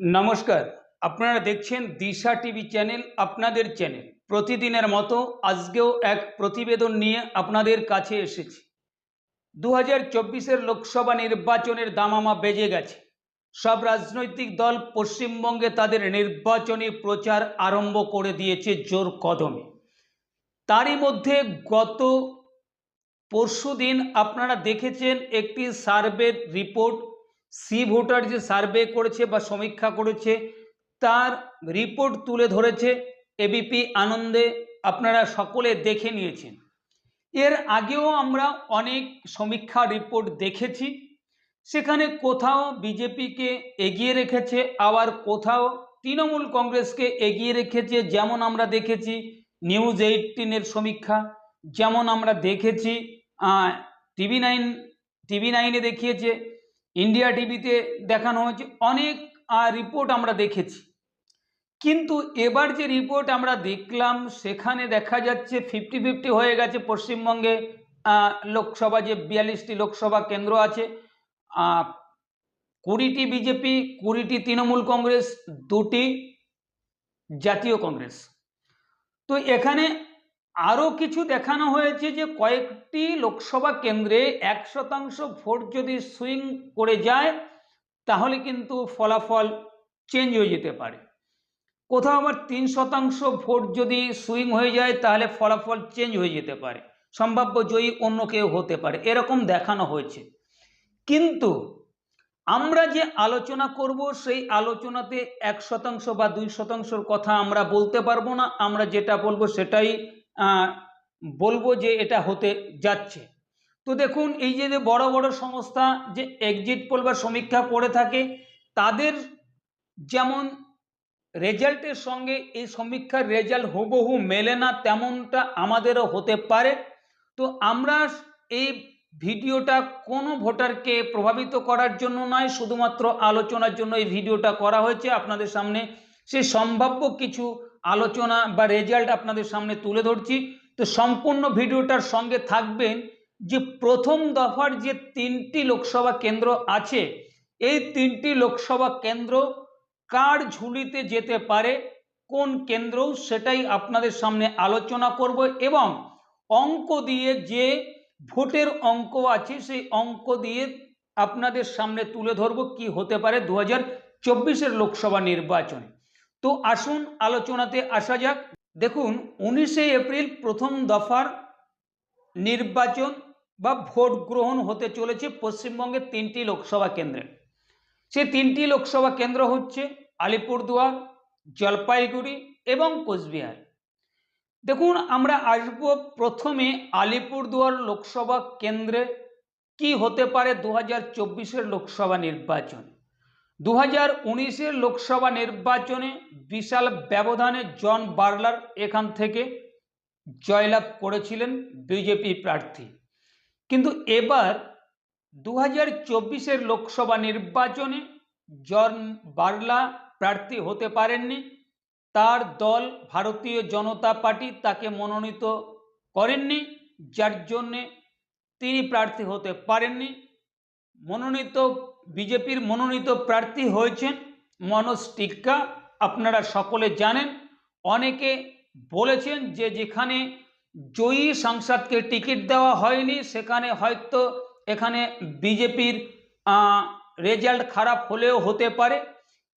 নমস্কার, আপনারা দেখছেন দিশা টিভি চ্যানেল, আপনাদের চ্যানেল। প্রতিদিনের মতো আজকেও এক প্রতিবেদন নিয়ে আপনাদের কাছে এসেছি। দু হাজার লোকসভা নির্বাচনের দামামা বেজে গেছে। সব রাজনৈতিক দল পশ্চিমবঙ্গে তাদের নির্বাচনী প্রচার আরম্ভ করে দিয়েছে জোর কদমে। তারই মধ্যে গত পরশুদিন আপনারা দেখেছেন একটি সার্ভের রিপোর্ট সি ভোটার যে সার্ভে করেছে বা সমীক্ষা করেছে, তার রিপোর্ট তুলে ধরেছে এবিপি আনন্দে। আপনারা সকলে দেখে নিয়েছেন। এর আগেও আমরা অনেক সমীক্ষা রিপোর্ট দেখেছি। সেখানে কোথাও বিজেপিকে এগিয়ে রেখেছে, আবার কোথাও তৃণমূল কংগ্রেসকে এগিয়ে রেখেছে, যেমন আমরা দেখেছি নিউজ এইটিনের সমীক্ষা, যেমন আমরা দেখেছি টিভি নাইন, টিভি নাইনে দেখিয়েছে ইন্ডিয়া টিভিতে দেখানো হয়েছে, অনেক রিপোর্ট আমরা দেখেছি। কিন্তু এবার যে রিপোর্ট আমরা দেখলাম, সেখানে দেখা যাচ্ছে ফিফটি ফিফটি হয়ে গেছে। পশ্চিমবঙ্গে লোকসভা যে বিয়াল্লিশটি লোকসভা কেন্দ্র আছে কুড়িটি বিজেপি, কুড়িটি তৃণমূল কংগ্রেস, দুটি জাতীয় কংগ্রেস। তো এখানে আরও কিছু দেখানো হয়েছে যে কয়েকটি লোকসভা কেন্দ্রে এক শতাংশ ভোট যদি সুইং করে যায়, তাহলে কিন্তু ফলাফল চেঞ্জ হয়ে যেতে পারে। কোথাও আবার তিন শতাংশ ভোট যদি সুইং হয়ে যায়, তাহলে ফলাফল চেঞ্জ হয়ে যেতে পারে। সম্ভাব্য জয়ী অন্য কেউ হতে পারে, এরকম দেখানো হয়েছে। কিন্তু আমরা যে আলোচনা করব, সেই আলোচনাতে এক শতাংশ বা দুই শতাংশর কথা আমরা বলতে পারব না। আমরা যেটা বলব সেটাই বলব যে এটা হতে যাচ্ছে। তো দেখুন, এই যে বড় বড় সংস্থা যে এক্সিট পোল বা সমীক্ষা করে থাকে, তাদের যেমন রেজাল্টের সঙ্গে এই সমীক্ষার রেজাল্ট হুবহু মেলে না, তেমনটা আমাদেরও হতে পারে। তো আমরা এই ভিডিওটা কোনো ভোটারকে প্রভাবিত করার জন্য নয়, শুধুমাত্র আলোচনার জন্য এই ভিডিওটা করা হয়েছে। আপনাদের সামনে সেই সম্ভাব্য কিছু আলোচনা বা রেজাল্ট আপনাদের সামনে তুলে ধরছি। তো সম্পূর্ণ ভিডিওটার সঙ্গে থাকবেন যে প্রথম দফার যে তিনটি লোকসভা কেন্দ্র আছে, এই তিনটি লোকসভা কেন্দ্র কার ঝুলিতে যেতে পারে, কোন কেন্দ্র সেটাই আপনাদের সামনে আলোচনা করব এবং অঙ্ক দিয়ে যে ভোটের অঙ্ক আছে, সেই অঙ্ক দিয়ে আপনাদের সামনে তুলে ধরব কি হতে পারে দু হাজার চব্বিশের লোকসভা নির্বাচনে। তো আসুন আলোচনাতে আসা যাক। দেখুন, উনিশে এপ্রিল প্রথম দফার নির্বাচন বা ভোট গ্রহণ হতে চলেছে পশ্চিমবঙ্গের তিনটি লোকসভা কেন্দ্রে। সে তিনটি লোকসভা কেন্দ্র হচ্ছে আলিপুরদুয়ার, জলপাইগুড়ি এবং কোচবিহার। দেখুন, আমরা আসব প্রথমে আলিপুরদুয়ার লোকসভা কেন্দ্রে। কি হতে পারে দু হাজার লোকসভা নির্বাচন? দু হাজার উনিশের লোকসভা নির্বাচনে বিশাল ব্যবধানে জন বার্লার এখান থেকে জয়লাভ করেছিলেন বিজেপি প্রার্থী। কিন্তু এবার দু হাজার চব্বিশের লোকসভা নির্বাচনে জন বার্লা প্রার্থী হতে পারেননি। তার দল ভারতীয় জনতা পার্টি তাকে মনোনীত করেননি, যার জন্যে তিনি প্রার্থী হতে পারেননি। মনোনীত বিজেপির মনোনীত প্রার্থী হয়েছেন মনোজ টিক্কা। আপনারা সকলে জানেন, অনেকে বলেছেন যে যেখানে জয়ী সাংসদকে টিকিট দেওয়া হয়নি, সেখানে হয়তো এখানে বিজেপির রেজাল্ট খারাপ হলেও হতে পারে।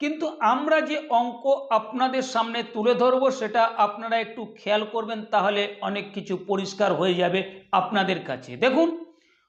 কিন্তু আমরা যে অঙ্ক আপনাদের সামনে তুলে ধরবো, সেটা আপনারা একটু খেয়াল করবেন, তাহলে অনেক কিছু পরিষ্কার হয়ে যাবে আপনাদের কাছে। দেখুন,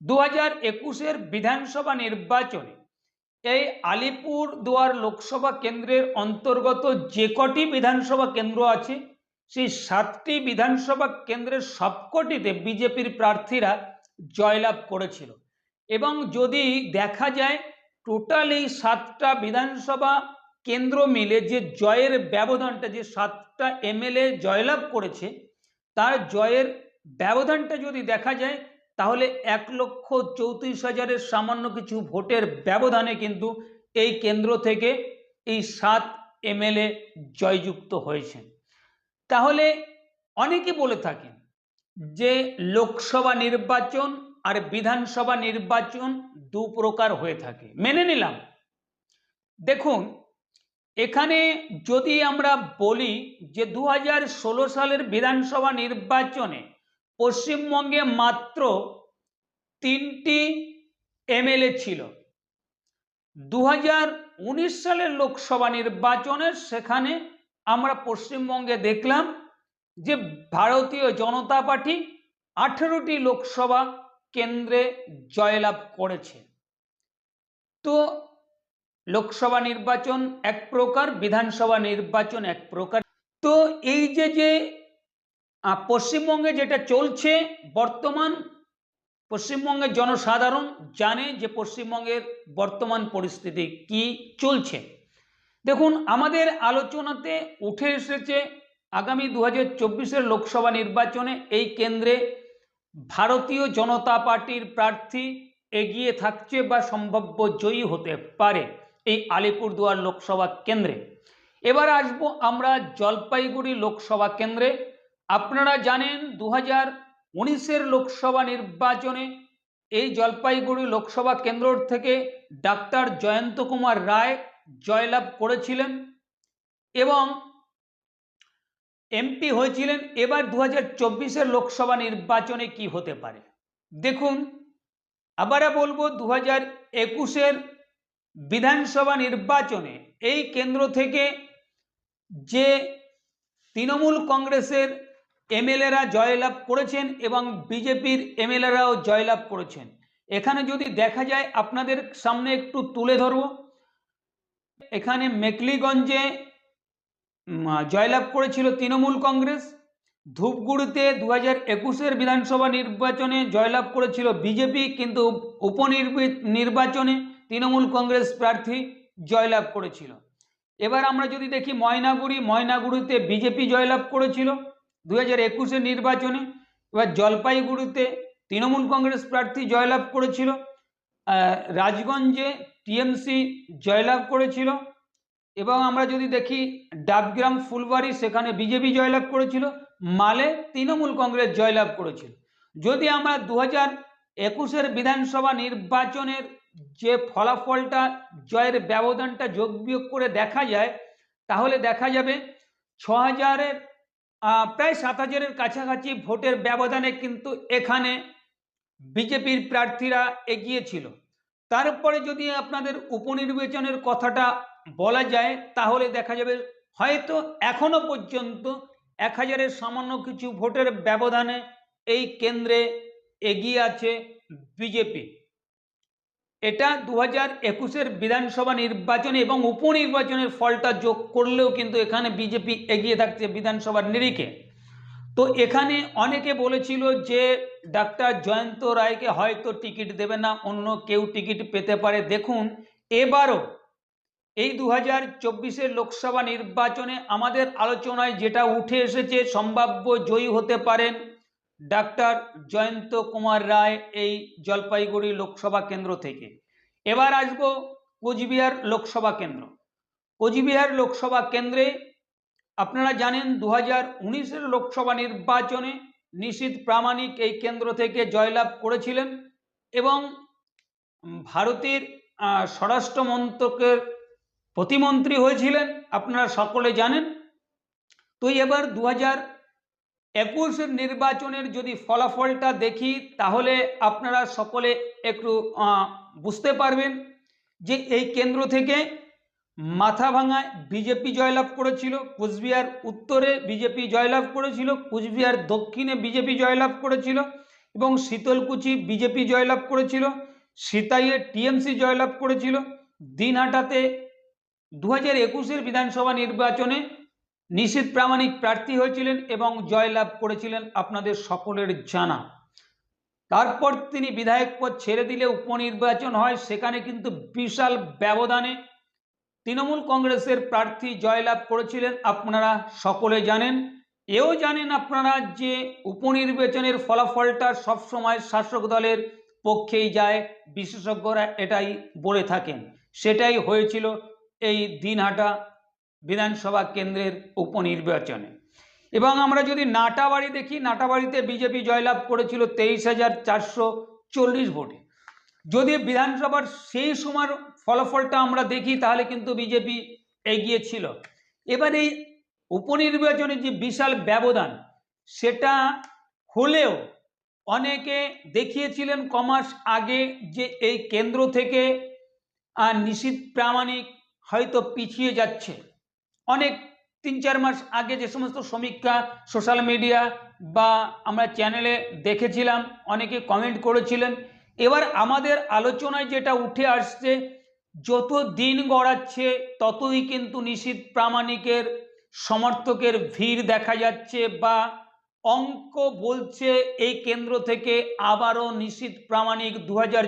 দু হাজার একুশের বিধানসভা নির্বাচনে এই আলিপুর দুয়ার লোকসভা কেন্দ্রের অন্তর্গত যে কটি বিধানসভা কেন্দ্র আছে, সেই সাতটি বিধানসভা কেন্দ্রের সবকটিতে বিজেপির প্রার্থীরা জয়লাভ করেছিল। এবং যদি দেখা যায়, টোটাল এই সাতটা বিধানসভা কেন্দ্র মিলে যে জয়ের ব্যবধানটা, যে সাতটা এমএলএ জয়লাভ করেছে, তার জয়ের ব্যবধানটা যদি দেখা যায় তাহলে এক লক্ষ চৌত্রিশ হাজারের সামান্য কিছু ভোটের ব্যবধানে কিন্তু এই কেন্দ্র থেকে এই সাত এমএলএ জয়যুক্ত হয়েছেন। তাহলে অনেকে বলে থাকেন যে লোকসভা নির্বাচন আর বিধানসভা নির্বাচন দু প্রকার হয়ে থাকে। মেনে নিলাম। দেখুন, এখানে যদি আমরা বলি যে দু হাজার ষোলো সালের বিধানসভা নির্বাচনে পশ্চিমবঙ্গে মাত্র তিনটি এমএলএ ছিল। দুহাজার উনিশ সালের লোকসভা নির্বাচনে সেখানে আমরা পশ্চিমবঙ্গে দেখলাম যে ভারতীয় জনতা পার্টি আঠেরোটি লোকসভা কেন্দ্রে জয়লাভ করেছে। তো লোকসভা নির্বাচন এক প্রকার, বিধানসভা নির্বাচন এক প্রকার। তো এই যে যে পশ্চিমবঙ্গে যেটা চলছে বর্তমান, পশ্চিমবঙ্গের জনসাধারণ জানে যে পশ্চিমবঙ্গের বর্তমান পরিস্থিতি কি চলছে। দেখুন, আমাদের আলোচনাতে উঠে এসেছে আগামী দু হাজার লোকসভা নির্বাচনে এই কেন্দ্রে ভারতীয় জনতা পার্টির প্রার্থী এগিয়ে থাকছে বা সম্ভাব্য জয়ী হতে পারে এই আলিপুরদুয়ার লোকসভা কেন্দ্রে। এবার আসব আমরা জলপাইগুড়ি লোকসভা কেন্দ্রে। আপনারা জানেন দু হাজার উনিশের লোকসভা নির্বাচনে এই জলপাইগুড়ি লোকসভা কেন্দ্র থেকে ডাক্তার জয়ন্ত কুমার রায় জয়লাভ করেছিলেন এবং এমপি হয়েছিলেন। এবার দু হাজার লোকসভা নির্বাচনে কি হতে পারে? দেখুন, আবারও বলব দু হাজার একুশের বিধানসভা নির্বাচনে এই কেন্দ্র থেকে যে তৃণমূল কংগ্রেসের এমএলএরা জয়লাভ করেছেন এবং বিজেপির এমএলএরাও জয়লাভ করেছেন। এখানে যদি দেখা যায়, আপনাদের সামনে একটু তুলে ধরব। এখানে মেকলিগঞ্জে জয়লাভ করেছিল তৃণমূল কংগ্রেস। ধূপগুড়িতে দু হাজার একুশের বিধানসভা নির্বাচনে জয়লাভ করেছিল বিজেপি, কিন্তু উপনির্বি- নির্বাচনে তৃণমূল কংগ্রেস প্রার্থী জয়লাভ করেছিল। এবার আমরা যদি দেখি, ময়নাগুড়ি, ময়নাগুড়িতে বিজেপি জয়লাভ করেছিল। দু হাজার একুশের নির্বাচনে এবার জলপাইগুড়িতে তৃণমূল কংগ্রেস প্রার্থী জয়লাভ করেছিল রাজগঞ্জে টিএমসি জয়লাভ করেছিল এবং আমরা যদি দেখি ডাবগ্রাম, ফুলবাড়ি সেখানে বিজেপি জয়লাভ করেছিল, মালে তৃণমূল কংগ্রেস জয়লাভ করেছিল। যদি আমরা দু হাজার একুশের বিধানসভা নির্বাচনের যে ফলাফলটা, জয়ের ব্যবধানটা যোগ বিয়োগ করে দেখা যায়, তাহলে দেখা যাবে ছ হাজারের প্রায় সাত হাজারের কাছাকাছি ভোটের ব্যবধানে কিন্তু এখানে বিজেপির প্রার্থীরা এগিয়ে ছিল। তারপরে যদি আপনাদের উপনির্বাচনের কথাটা বলা যায়, তাহলে দেখা যাবে হয়তো এখনও পর্যন্ত এক হাজারের সামান্য কিছু ভোটের ব্যবধানে এই কেন্দ্রে এগিয়ে আছে বিজেপি। এটা দু হাজার একুশের বিধানসভা নির্বাচনে এবং উপনির্বাচনের ফলটা যোগ করলেও কিন্তু এখানে বিজেপি এগিয়ে থাকছে বিধানসভার নিরিখে। তো এখানে অনেকে বলেছিল যে ডাক্তার জয়ন্ত রায়কে হয়তো টিকিট দেবে না, অন্য কেউ টিকিট পেতে পারে। দেখুন, এবারও এই দু হাজার চব্বিশের লোকসভা নির্বাচনে আমাদের আলোচনায় যেটা উঠে এসেছে, সম্ভাব্য জয়ী হতে পারেন ডাক্তার জয়ন্ত কুমার রায় এই জলপাইগুড়ি লোকসভা কেন্দ্র থেকে। এবার আসব কোচবিহার লোকসভা কেন্দ্র। কোচবিহার লোকসভা কেন্দ্রে আপনারা জানেন দু হাজার লোকসভা নির্বাচনে নিশীত প্রামাণিক এই কেন্দ্র থেকে জয়লাভ করেছিলেন এবং ভারতের স্বরাষ্ট্র মন্ত্রকের প্রতিমন্ত্রী হয়েছিলেন, আপনারা সকলে জানেন। তো এবার দু হাজার একুশের নির্বাচনের যদি ফলাফলটা দেখি, তাহলে আপনারা সকলে একটু বুঝতে পারবেন যে এই কেন্দ্র থেকে মাথাভাঙায় বিজেপি জয়লাভ করেছিল, কুচবিহার উত্তরে বিজেপি জয়লাভ করেছিল, কুচবিহার দক্ষিণে বিজেপি জয়লাভ করেছিল এবং শীতলকুচি বিজেপি জয়লাভ করেছিল, সিতাইয়ে টিএমসি জয়লাভ করেছিল। দিনহাটাতে দু হাজার একুশের বিধানসভা নির্বাচনে নিশীত প্রামাণিক প্রার্থী হয়েছিলেন এবং জয়লাভ করেছিলেন আপনাদের সকলের জানা। তারপর তিনি বিধায়ক পদ ছেড়ে দিলে উপনির্বাচন হয়, সেখানে কিন্তু বিশাল ব্যবধানে তৃণমূল কংগ্রেসের প্রার্থী জয়লাভ করেছিলেন আপনারা সকলে জানেন। এও জানেন আপনারা যে উপনির্বাচনের ফলাফলটা সবসময় শাসক দলের পক্ষেই যায়, বিশেষজ্ঞরা এটাই বলে থাকেন। সেটাই হয়েছিল এই দিনহাটা বিধানসভা কেন্দ্রের উপনির্বাচনে। এবং আমরা যদি নাটাবাড়ি দেখি, নাটাবাড়িতে বিজেপি জয়লাভ করেছিল তেইশ হাজার চারশো চল্লিশ ভোটে। যদি বিধানসভার সেই সময়ের ফলাফলটা আমরা দেখি, তাহলে কিন্তু বিজেপি এগিয়ে ছিল। এবার এই উপনির্বাচনে যে বিশাল ব্যবধান, সেটা হলেও অনেকে দেখিয়েছিলেন কমাস আগে যে এই কেন্দ্র থেকে আর নিশীত প্রামাণিক হয়তো পিছিয়ে যাচ্ছে। অনেক তিন চার মাস আগে যে সমস্ত সমীক্ষা সোশ্যাল মিডিয়া বা আমরা চ্যানেলে দেখেছিলাম, অনেকে কমেন্ট করেছিলেন। এবার আমাদের আলোচনায় যেটা উঠে আসছে, যত দিন গড়াচ্ছে, ততই কিন্তু নিশীত প্রামাণিকের, সমর্থকের ভিড় দেখা যাচ্ছে বা অঙ্ক বলছে এই কেন্দ্র থেকে আবারও নিশীত প্রামাণিক দু হাজার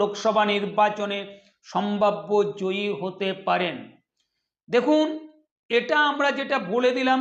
লোকসভা নির্বাচনে সম্ভাব্য জয়ী হতে পারেন। দেখুন এটা আমরা যেটা বলে দিলাম,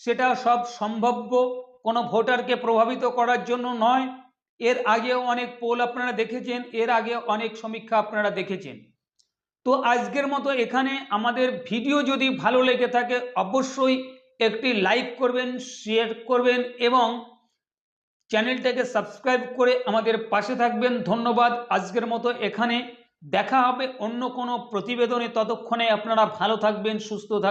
সেটা সব সম্ভাব্য, কোনো ভোটারকে প্রভাবিত করার জন্য নয়। এর আগেও অনেক পোল আপনারা দেখেছেন, এর আগে অনেক সমীক্ষা আপনারা দেখেছেন। তো আজকের মতো এখানে আমাদের ভিডিও যদি ভালো লেগে থাকে, অবশ্যই একটি লাইক করবেন, শেয়ার করবেন এবং চ্যানেলটাকে সাবস্ক্রাইব করে আমাদের পাশে থাকবেন। ধন্যবাদ, আজকের মতো এখানে। দেখা হবে অন্য কোনো প্রতিবেদনে। ততক্ষণে আপনারা ভালো থাকবেন, সুস্থ থাকবেন।